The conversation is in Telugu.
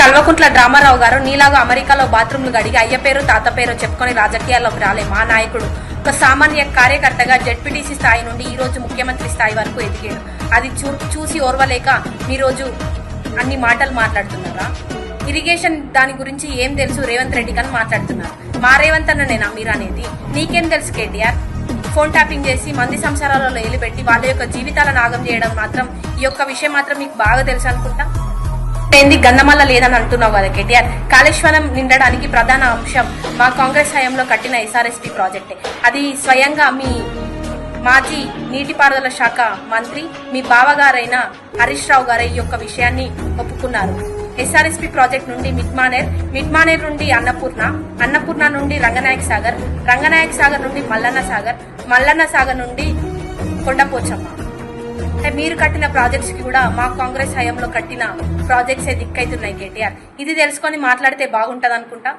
కల్వకుంట్ల డ్రామారావు గారు నీలాగా అమెరికాలో బాత్రూమ్లు గడిగి అయ్య పేరు తాత పేరు చెప్పుకొని రాజకీయాల్లోకి రాలే మా నాయకుడు. ఒక సామాన్య కార్యకర్తగా జడ్పీటీసీ స్థాయి నుండి ఈ రోజు ముఖ్యమంత్రి స్థాయి వరకు ఎదిగాడు. అది చూ చూసి ఓర్వలేక మీ రోజు అన్ని మాటలు మాట్లాడుతున్నారా? ఇరిగేషన్ దాని గురించి ఏం తెలుసు? రేవంత్ రెడ్డి కని మాట్లాడుతున్నారు. మా రేవంత్ అన్ననేనా మీరు అనేది? నీకేం తెలుసు కేటీఆర్? ఫోన్ ట్యాపింగ్ చేసి మంది సంసారాలలో ఏలిపెట్టి వాళ్ళ యొక్క జీవితాలను నాగం చేయడం మాత్రం ఈ యొక్క విషయం మాత్రం మీకు బాగా తెలుసు అనుకుంటా? ఏంది గందమల్ల లేదని అంటున్నావు కదా కేటీఆర్. కాళేశ్వరం నిండడానికి ప్రధాన అంశం మా కాంగ్రెస్ హయాంలో కట్టిన ఎస్ఆర్ఎస్పీ ప్రాజెక్టే. అది స్వయంగా మీ మాజీ నీటిపారుదల శాఖ మంత్రి మీ బావగారైన హరీష్ రావు గారు ఈ యొక్క విషయాన్ని ఒప్పుకున్నారు. ఎస్ఆర్ఎస్పీ ప్రాజెక్ట్ నుండి మిట్మానేర్ మిట్మానేర్ నుండి అన్నపూర్ణ అన్నపూర్ణ నుండి రంగనాయక్ సాగర్ రంగనాయక్ సాగర్ నుండి మల్లన్న సాగర్ మల్లన్న సాగర్ నుండి కొండపోచమ్మ. మీరు కట్టిన ప్రాజెక్ట్స్కి కూడా మా కాంగ్రెస్ హయాంలో కట్టిన ప్రాజెక్ట్స్ దిక్కైతున్నాయి కేటీఆర్. ఇది తెలుసుకొని మాట్లాడితే బాగుంటది అనుకుంటా